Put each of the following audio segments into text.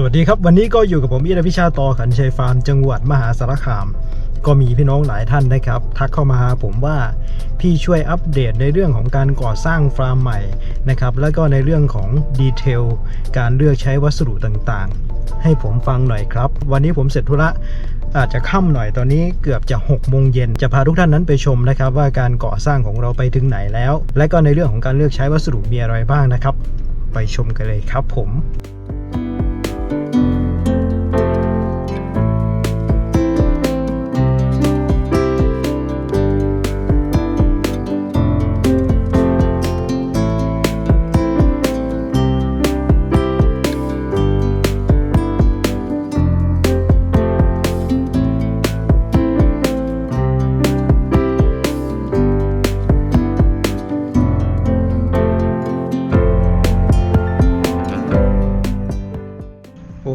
สวัสดีครับ วันนี้ก็อยู่กับผมอิรพิชาตอขันชัยฟาร์มจังหวัดมหาสารคาม ก็มีพี่น้องหลายท่านนะครับ ทักเข้ามาหาผมว่าพี่ช่วยอัปเดตในเรื่องของการก่อสร้างฟาร์มใหม่นะครับแล้วก็ในเรื่องของดีเทลการเลือกใช้วัสดุต่างๆ ให้ผมฟังหน่อยครับ วันนี้ผมเสร็จธุระอาจจะค่ำหน่อยตอนนี้เกือบจะ6โมงเย็นจะพาทุกท่านนั้นไปชมนะครับ ว่าการก่อสร้างของเราไปถึงไหนแล้ว และก็ในเรื่องของการเลือกใช้วัสดุมีอะไรบ้างนะครับ ไปชมกันเลยครับผม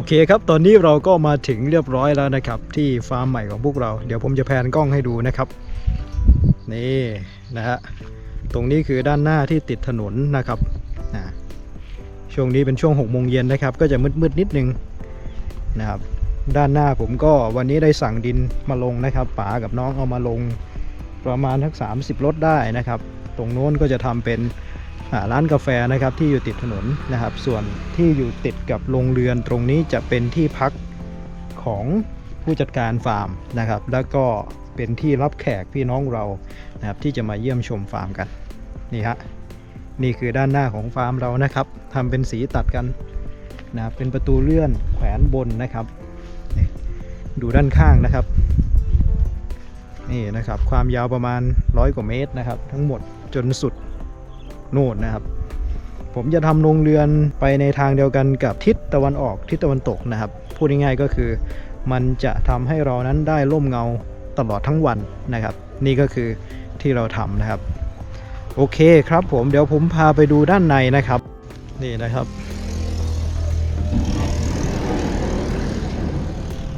เคครับ ตอนนี้เราก็มาถึงเรียบร้อยแล้วนะครับ ที่ฟาร์มใหม่ของพวกเรา เดี๋ยวผมจะแพนกล้องให้ดูนะครับ นี่นะฮะ ตรงนี้คือด้านหน้าที่ติดถนนนะครับอ่าช่วงนี้เป็นช่วง6โมงเย็นนะครับ ก็จะมืดๆนิดนึงนะครับ ด้านหน้าผมก็วันนี้ได้สั่งดินมาลงนะครับป๋ากับน้องเอามาลงประมาณทัก30รถได้นะครับ ตรงโน้นก็จะทำเป็น ร้านกาแฟนะครับที่อยู่ติดถนนนะครับ ส่วนที่อยู่ติดกับโรงเรือนตรงนี้จะเป็นที่พักของผู้จัดการฟาร์มนะครับ แล้วก็เป็นที่รับแขกพี่น้องเรานะครับที่จะมาเยี่ยมชมฟาร์มกันนี่ฮะนี่คือด้านหน้าของฟาร์มเรานะครับทำเป็นสีตัดกันนะครับเป็นประตูเลื่อนแขวนบนนะครับดูด้านข้างนะครับนี่นะครับความยาวประมาณร้อยกว่าเมตรนะครับ ทั้งหมดจนสุด โน่นนะครับ ผมจะทำโรงเรือนไปในทางเดียวกันกับทิศตะวันออกทิศตะวันตกนะครับ พูดง่ายๆก็คือ มันจะทำให้เรานั้นได้ร่มเงาตลอดทั้งวันนะครับ นี่ก็คือที่เราทำนะครับ โอเคครับผมเดี๋ยวผมพาไปดูด้านในนะครับ นี่นะครับ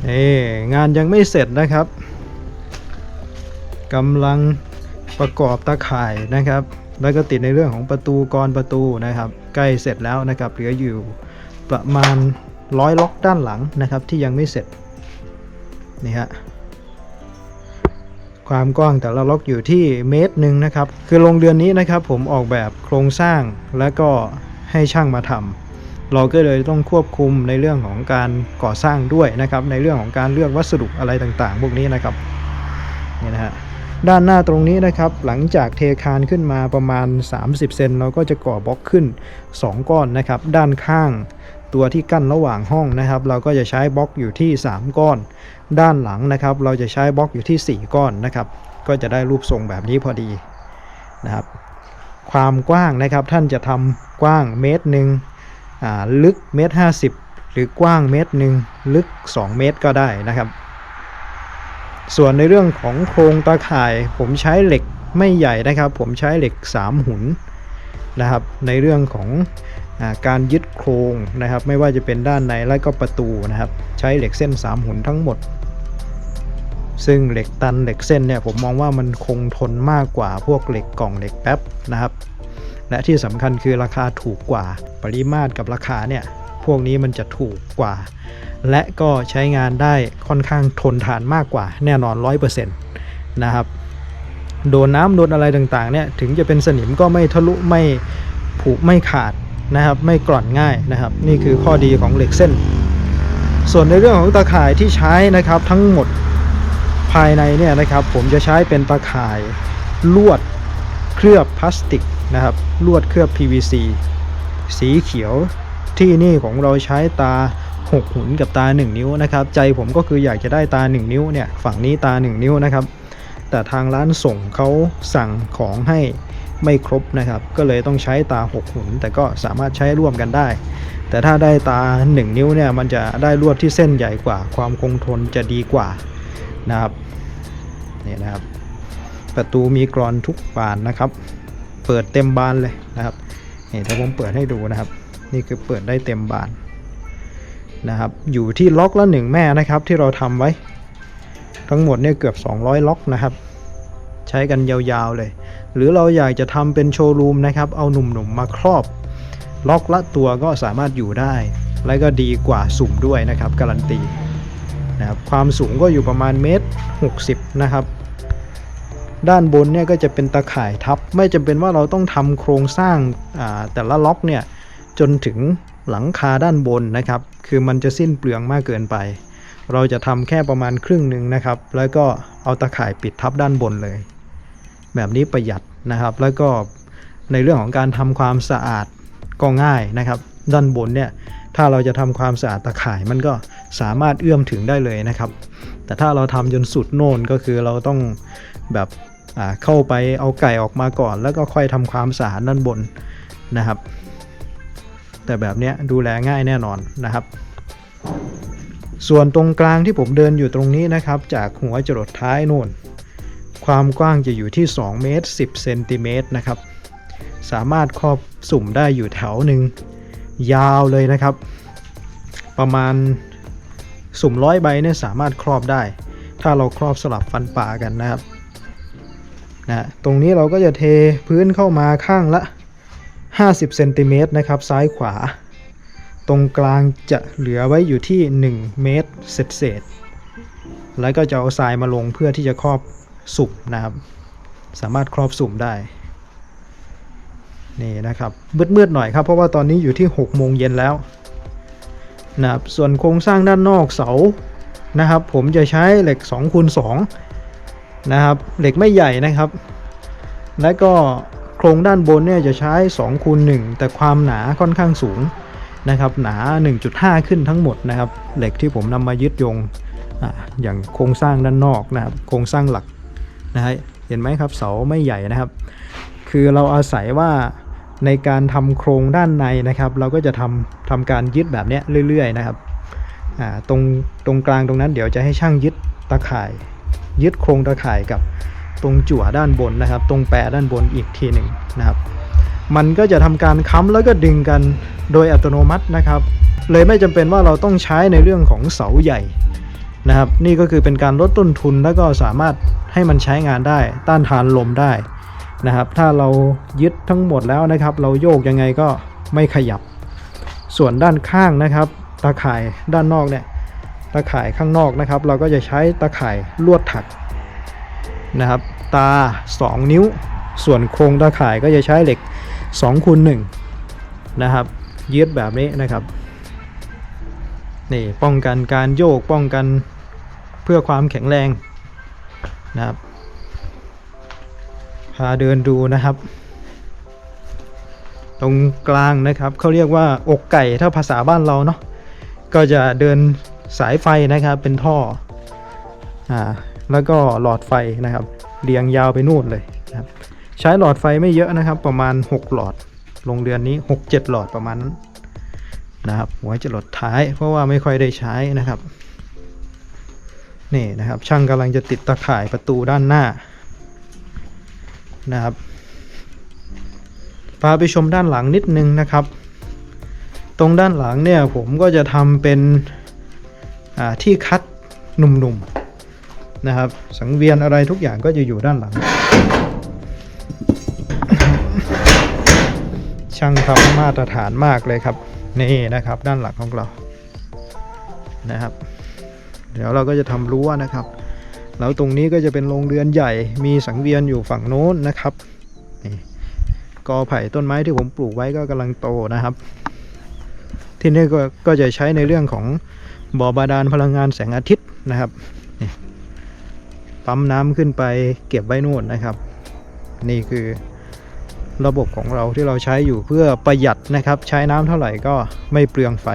นี่งานยังไม่เสร็จนะครับกำลังประกอบตาข่ายนะครับ แล้วก็ติดในเรื่องของประตูกรประตูนะครับ ใกล้เสร็จแล้วนะครับเหลืออยู่ประมาณร้อยล็อกด้านหลังนะครับ ที่ยังไม่เสร็จนี่ฮะความกว้างแต่ละล็อกอยู่ที่เมตรหนึ่งนะครับ คือโรงเรือนนี้นะครับ ผมออกแบบโครงสร้างแล้วก็ให้ช่างมาทำเราก็เลยต้องควบคุมในเรื่องของการก่อสร้างด้วยนะครับ ในเรื่องของการเลือกวัสดุอะไรต่างๆ พวกนี้นะครับนี่นะฮะ ด้านหน้าตรงนี้นะครับ หลังจากเทคานขึ้นมาประมาณ 30 เซนเราก็จะก่อบล็อกขึ้น 2 ก้อนนะครับ ด้านข้างตัวที่กั้นระหว่างห้องนะครับ เราก็จะใช้บล็อกอยู่ที่ 3 ก้อน ด้านหลังนะครับ เราจะใช้บล็อกอยู่ที่ 4 ก้อนนะครับ ก็จะได้รูปทรงแบบนี้พอดีนะครับ ความกว้างนะครับท่านจะทำกว้างเมตรหนึ่งลึกเมตรห้าสิบหรือกว้างเมตรหนึ่งลึก 2 เมตรก็ได้นะครับ ส่วนในเรื่องของโครงตาข่าย ผมใช้เหล็กไม่ใหญ่นะครับ ผมใช้เหล็ก 3 หุนนะครับ ในเรื่องของอการยึดโครงนะครับ ไม่ว่าจะเป็นด้านในและก็ประตูนะครับ ใช้เหล็กเส้น 3 หุนทั้งหมด ซึ่งเหล็กตันเหล็กเส้นเนี่ยผมมองว่ามันคงทนมากกว่าพวกเหล็กกล่องเหล็กแป๊บนะครับ และที่สำคัญคือราคาถูกกว่าปริมาตรกับราคาเนี่ย พวกนี้มันจะถูกกว่า และก็ใช้งานได้ค่อนข้างทนทานมากกว่าแน่นอน 100%นะครับโดนน้ำโดนอะไรต่างๆเนี่ยถึงจะเป็นสนิมก็ไม่ทะลุไม่ผุไม่ขาดนะครับไม่กร่อนง่ายนะครับ นี่คือข้อดีของเหล็กเส้น ส่วนในเรื่องของตาข่ายที่ใช้นะครับทั้งหมดภายในเนี่ยนะครับ ผมจะใช้เป็นตาข่ายลวดเคลือบพลาสติกนะครับลวดเคลือบ PVC สีเขียว ที่นี่ของเราใช้ตา 6 หุนกับตา 1 นิ้วนะครับ ใจผมก็คืออยากจะได้ตา 1 นิ้วเนี่ยฝั่งนี้ตา 1 นิ้วนะครับ แต่ทางร้านส่งเขาสั่งของให้ไม่ครบนะครับ ก็เลยต้องใช้ตา 6 หุน แต่ก็สามารถใช้ร่วมกันได้ แต่ถ้าได้ตา 1 นิ้วเนี่ยมันจะได้ลวดที่เส้นใหญ่กว่า ความคงทนจะดีกว่านะครับนี่นะครับ ประตูมีกรอนทุกบานนะครับ เปิดเต็มบานเลยนะครับนี่ถ้าผมเปิดให้ดูนะครับ นี่คือเปิดได้เต็มบานนะครับ อยู่ที่ล็อกละหนึ่งแม่นะครับที่เราทำไว้ ทั้งหมดเนี่ยเกือบ 200 ล็อกนะครับ ใช้กันยาวๆเลย หรือเราอยากจะทำเป็นโชว์รูมนะครับ เอาหนุ่มๆมาครอบ ล็อกละตัวก็สามารถอยู่ได้ และก็ดีกว่าสุ่มด้วยนะครับ การันตีนะครับความสูงก็อยู่ประมาณเมตร 60 นะครับ ด้านบนเนี่ยก็จะเป็นตะข่ายทับ ไม่จำเป็นว่าเราต้องทำโครงสร้างแต่ละล็อกเนี่ย จนถึงหลังคาด้านบนนะครับ คือมันจะสิ้นเปลืองมากเกินไป เราจะทำแค่ประมาณครึ่งหนึ่งนะครับ แล้วก็เอาตะข่ายปิดทับด้านบนเลย แบบนี้ประหยัดนะครับ แล้วก็ในเรื่องของการทำความสะอาดก็ง่ายนะครับ ด้านบนเนี่ยถ้าเราจะทำความสะอาดตะข่ายมันก็สามารถเอื้อมถึงได้เลยนะครับ แต่ถ้าเราทำจนสุดโน่นก็คือเราต้องแบบเข้าไปเอาไก่ออกมาก่อน แล้วก็ค่อยทำความสะอาดด้านบนนะครับ แต่แบบนี้ดูแลง่ายแน่นอนนะครับ ส่วนตรงกลางที่ผมเดินอยู่ตรงนี้นะครับ จากหัวจรดท้ายโน่น ความกว้างจะอยู่ที่ 2 เมตร 10 เซนติเมตรนะครับ สามารถครอบสุ่มได้อยู่แถวหนึ่งยาวเลยนะครับ ประมาณสุ่มร้อยใบเนี่ยสามารถครอบได้ ถ้าเราครอบสลับฟันป่ากันนะครับนะตรงนี้เราก็จะเทพื้นเข้ามาข้างละ 50เซนติเมตรนะครับซ้ายขวา ตรงกลางจะเหลือไว้อยู่ที่ 1 เมตรเศษเศษแล้วก็จะเอาทรายมาลงเพื่อที่จะครอบสุ่มนะครับ สามารถครอบสุ่มได้ นี่นะครับมืดๆหน่อยครับ เพราะว่าตอนนี้อยู่ที่6โมงเย็นแล้วนะครับส่วนโครงสร้างด้านนอกเสานะครับ ผมจะใช้เหล็ก2คูณ2นะครับ เหล็กไม่ใหญ่นะครับ และก็ โครงด้านบนเนี่ยจะใช้2คูณ1แต่ความหนาค่อนข้างสูงนะครับ หนา 1.5 ขึ้นทั้งหมดนะครับ เหล็กที่ผมนำมายึดโยงออย่างโครงสร้างด้านนอกนะครับ โครงสร้างหลักนะฮะเห็นไหมครับเสาไม่ใหญ่นะครับ คือเราอาศัยว่าในการทำโครงด้านในนะครับ เราก็จะทำทำการยึดแบบนี้เรื่อยๆนะครับตรงตรงกลางตรงนั้นเดี๋ยวจะให้ช่างยึดตะข่าย ยึดโครงตะข่ายกับ ตรงจั่วด้านบนนะครับ ตรงแปรด้านบนอีกทีหนึ่งนะครับ มันก็จะทำการค้ำแล้วก็ดึงกันโดยอัตโนมัตินะครับ เลยไม่จำเป็นว่าเราต้องใช้ในเรื่องของเสาใหญ่นะครับ นี่ก็คือเป็นการลดต้นทุนแล้วก็สามารถให้มันใช้งานได้ ต้านทานลมได้นะครับ ถ้าเรายึดทั้งหมดแล้วนะครับ เราโยกยังไงก็ไม่ขยับ ส่วนด้านข้างนะครับ ตาข่ายด้านนอกเนี่ย ตาข่ายข้างนอกนะครับ เราก็จะใช้ตาข่ายลวดถัก นะครับ ตา 2 นิ้ว ส่วนโครงตาข่ายก็จะใช้เหล็ก2คูณ1นะครับยึดแบบนี้นะครับ นี่ป้องกันการโยกป้องกันเพื่อความแข็งแรงนะครับ พาเดินดูนะครับ ตรงกลางนะครับเขาเรียกว่าอกไก่ถ้าภาษาบ้านเราเนาะก็จะเดินสายไฟนะครับเป็นท่ออ่า แล้วก็หลอดไฟนะครับ เรียงยาวไปนู่นเลยนะครับใช้หลอดไฟไม่เยอะนะครับ ประมาณ 6 หลอดโรงเรือนนี้ 6-7 หลอดประมาณนั้นนะครับหัวจะหลดท้าย เพราะว่าไม่ค่อยได้ใช้นะครับนี่นะครับ ช่างกำลังจะติดตะข่ายประตูด้านหน้านะครับพาไปชมด้านหลังนิดนึงนะครับ ตรงด้านหลังเนี่ยผมก็จะทำเป็นที่คัดหนุ่มๆ นะครับ สังเวียนอะไรทุกอย่างก็จะอยู่ด้านหลัง ช่างทำมาตรฐานมากเลยครับ นี่นะครับด้านหลังของเรานะครับ เดี๋ยวเราก็จะทำรั้วนะครับ แล้วตรงนี้ก็จะเป็นโรงเรือนใหญ่ มีสังเวียนอยู่ฝั่งโน้นนะครับนี่กอไผ่ต้นไม้ที่ผมปลูกไว้ก็กำลังโตนะครับ ที่นี่ก็ก็จะใช้ในเรื่องของบ่อบาดาลพลังงานแสงอาทิตย์นะครับนี่ ปั๊มน้ำขึ้นไปเก็บไว้นู่นนะครับ นี่คือระบบของเราที่เราใช้อยู่เพื่อประหยัดนะครับ ใช้น้ำเท่าไหร่ก็ไม่เปลืองไฟ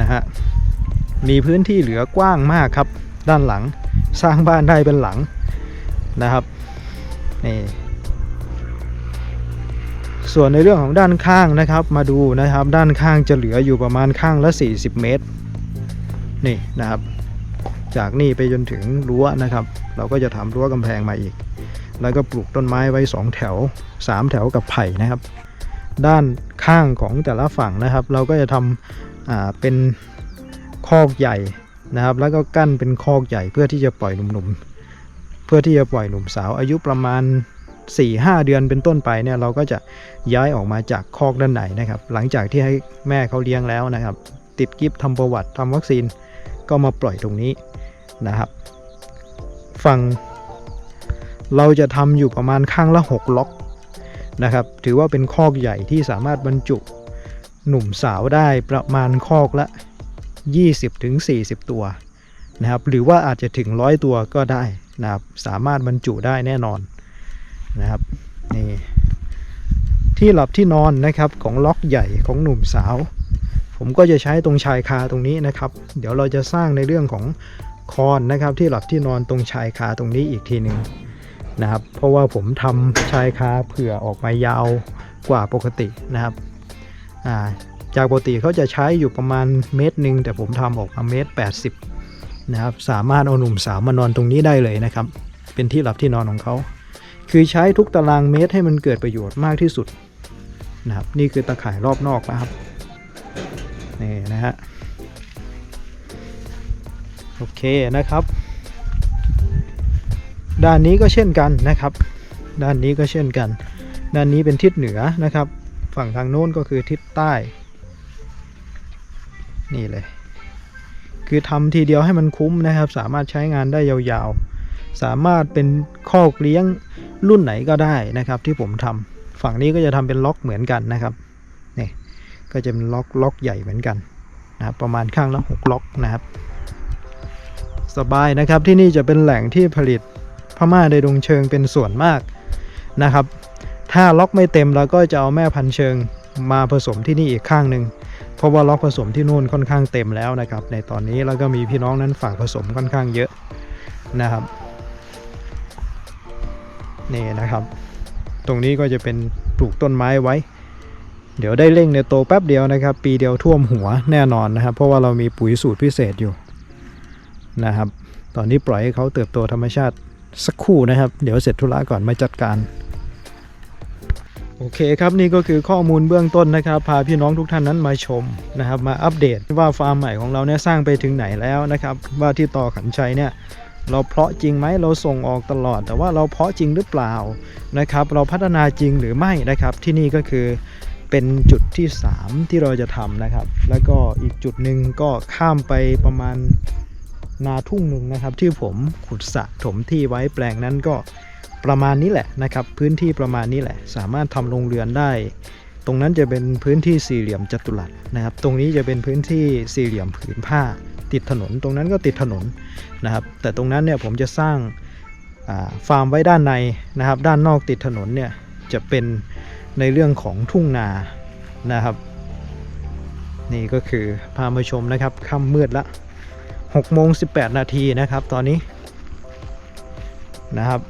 นะฮะมีพื้นที่เหลือกว้างมากครับ ด้านหลังสร้างบ้านได้เป็นหลังนะครับนี่ส่วนในเรื่องของด้านข้างนะครับ มาดูนะครับ ด้านข้างจะเหลืออยู่ประมาณข้างละ 40 เมตร นี่นะครับ จากนี่ไปจนถึงรั้วนะครับ เราก็จะทำรั้วกำแพงมาอีก แล้วก็ปลูกต้นไม้ไว้ 2 แถว 3 แถวกับไผ่นะครับ ด้านข้างของแต่ละฝั่งนะครับ เราก็จะทำอ่าเป็นคอกใหญ่นะครับ แล้วก็กั้นเป็นคอกใหญ่เพื่อที่จะปล่อยหนุ่มๆ เพื่อที่จะปล่อยหนุ่มสาวอายุประมาณ4-5 เดือนเป็นต้นไปเนี่ยเราก็จะย้ายออกมาจากคอกด้านในนะครับ หลังจากที่ให้แม่เขาเลี้ยงแล้วนะครับ ติดกิฟทำประวัติทำวัคซีนก็มาปล่อยตรงนี้ นะครับ ฝั่งเราจะทำอยู่ประมาณข้างละ 6 ล็อกนะครับ ถือว่าเป็นคอกใหญ่ที่สามารถบรรจุหนุ่มสาวได้ประมาณคอกละ 20-40 ตัวนะครับ หรือว่าอาจจะถึงร้อยตัวก็ได้นะครับ สามารถบรรจุได้แน่นอนนะครับนี่ที่หลับที่นอนนะครับของล็อกใหญ่ของหนุ่มสาว ผมก็จะใช้ตรงชายคาตรงนี้นะครับ เดี๋ยวเราจะสร้างในเรื่องของ คอนนะครับ ที่หลับที่นอนตรงชายคาตรงนี้อีกทีหนึ่งนะครับ เพราะว่าผมทำชายคาเผื่อออกมายาวกว่าปกตินะครับาจากปกติเขาจะใช้อยู่ประมาณเมตรหนึ่งแต่ผมทำออกมาเมตร80นะครับ สามารถเอาหนุ่มสาวมานอนตรงนี้ได้เลยนะครับ เป็นที่หลับที่นอนของเขาคือใช้ทุกตารางเมตรให้มันเกิดประโยชน์มากที่สุดนะครับ นี่คือตะข่ายรอบนอกนะครับนี่นะฮะ โอเคนะครับ ด้านนี้ก็เช่นกันนะครับ ด้านนี้ก็เช่นกัน ด้านนี้เป็นทิศเหนือนะครับ ฝั่งทางโน้นก็คือทิศใต้ นี่เลย คือทำทีเดียวให้มันคุ้มนะครับ สามารถใช้งานได้ยาวๆ สามารถเป็นคอกเลี้ยงรุ่นไหนก็ได้นะครับ ที่ผมทำฝั่งนี้ก็จะทำเป็นล็อกเหมือนกันนะครับนี่ก็จะเป็นล็อกล็อกใหญ่เหมือนกันนะครับประมาณข้างละ6ล็อกนะครับ สบายนะครับ ที่นี่จะเป็นแหล่งที่ผลิตพม่าในดงเชิงเป็นส่วนมากนะครับ ถ้าล็อกไม่เต็มเราก็จะเอาแม่พันเชิงมาผสมที่นี่อีกข้างหนึ่งเพราะว่าล็อกผสมที่นู่นค่อนข้างเต็มแล้วนะครับ ในตอนนี้แล้วก็มีพี่น้องนั้นฝากผสมค่อนข้างเยอะนะครับนี่นะครับ ตรงนี้ก็จะเป็นปลูกต้นไม้ไว้ เดี๋ยวได้เร่งในโตแป๊บเดียวนะครับ ปีเดียวท่วมหัวแน่นอนนะครับ เพราะว่าเรามีปุ๋ยสูตรพิเศษอยู่ นะครับ ตอนนี้ปล่อยให้เขาเติบโตธรรมชาติสักครู่นะครับ เดี๋ยวเสร็จธุระก่อนมาจัดการ โอเคครับนี่ก็คือข้อมูลเบื้องต้นนะครับ พาพี่น้องทุกท่านนั้นมาชมนะครับ มาอัปเดตว่าฟาร์มใหม่ของเราเนี่ยสร้างไปถึงไหนแล้วนะครับ ว่าที่ต่อขันชัยเนี่ยเราเพาะจริงไหมเราส่งออกตลอด แต่ว่าเราเพาะจริงหรือเปล่านะครับ เราพัฒนาจริงหรือไม่นะครับ ที่นี่ก็คือเป็นจุดที่ 3 ที่เราจะทำนะครับ แล้วก็อีกจุดหนึ่งก็ข้ามไปประมาณ นาทุ่งหนึ่งนะครับ ที่ผมขุดสระถมที่ไว้แปลงนั้นก็ประมาณนี้แหละนะครับ พื้นที่ประมาณนี้แหละ สามารถทำโรงเรือนได้ ตรงนั้นจะเป็นพื้นที่สี่เหลี่ยมจัตุรัสนะครับ ตรงนี้จะเป็นพื้นที่สี่เหลี่ยมผืนผ้า ติดถนน ตรงนั้นก็ติดถนนนะครับ แต่ตรงนั้นเนี่ยผมจะสร้างาฟาร์มไว้ด้านในนะครับ ด้านนอกติดถนนเนี่ยจะเป็นในเรื่องของทุ่งนานะครับ นี่ก็คือพามาชมนะครับค่ำมืดละ 6โมง18 นาทีนะครับตอนนี้นะครับ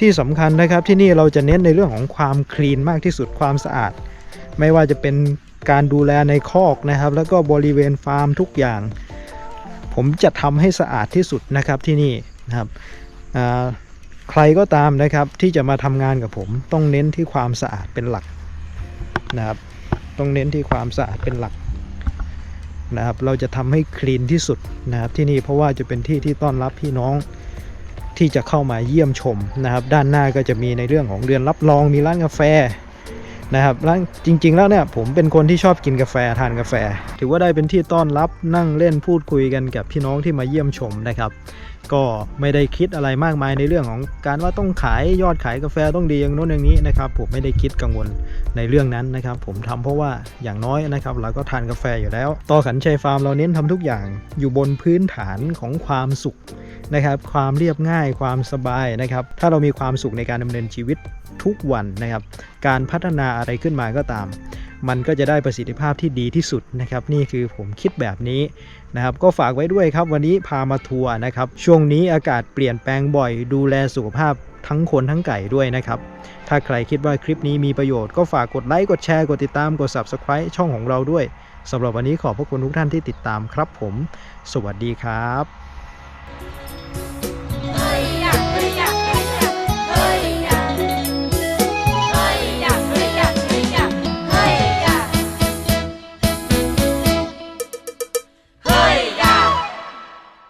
ที่สำคัญนะครับที่นี่เราจะเน้นในเรื่องของความคลีนมากที่สุดความสะอาด ไม่ว่าจะเป็นการดูแลในคอกนะครับ แล้วก็บริเวณฟาร์มทุกอย่าง ผมจะทำให้สะอาดที่สุดนะครับที่นี่นะครับใครก็ตามนะครับที่จะมาทำงานกับผม ต้องเน้นที่ความสะอาดเป็นหลักนะครับต้องเน้นที่ความสะอาดเป็นหลัก นะครับ เราจะทำให้คลีนที่สุดนะครับที่นี่เพราะว่าจะเป็นที่ที่ต้อนรับพี่น้องที่จะเข้ามาเยี่ยมชมนะครับ ด้านหน้าก็จะมีในเรื่องของเรือนรับรองมีร้านกาแฟนะครับร้านจริง ๆ แล้วเนี่ยผมเป็นคนที่ชอบกินกาแฟทานกาแฟ ถือว่าได้เป็นที่ต้อนรับนั่งเล่นพูดคุยกันกับพี่น้องที่มาเยี่ยมชมนะครับ ก็ไม่ได้คิดอะไรมากมายในเรื่องของการว่าต้องขายยอดขายกาแฟต้องดีอย่างโน้นอย่างนี้นะครับผมไม่ได้คิดกังวลในเรื่องนั้นนะครับ ผมทำเพราะว่าอย่างน้อยนะครับ เราก็ทานกาแฟอยู่แล้ว ต่อขันชัยฟาร์มเราเน้นทำทุกอย่างอยู่บนพื้นฐานของความสุขนะครับ ความเรียบง่ายความสบายนะครับ ถ้าเรามีความสุขในการดำเนินชีวิตทุกวันนะครับ การพัฒนาอะไรขึ้นมาก็ตาม มันก็จะได้ประสิทธิภาพที่ดีที่สุดนะครับ นี่คือผมคิดแบบนี้นะครับ ก็ฝากไว้ด้วยครับวันนี้พามาทัวร์นะครับ ช่วงนี้อากาศเปลี่ยนแปลงบ่อย ดูแลสุขภาพทั้งคนทั้งไก่ด้วยนะครับ ถ้าใครคิดว่าคลิปนี้มีประโยชน์ก็ฝากกดไลค์กดแชร์กดติดตามกด Subscribe ช่องของเราด้วยสำหรับวันนี้ขอบพระคุณทุกท่านที่ติดตามครับผม สวัสดีครับ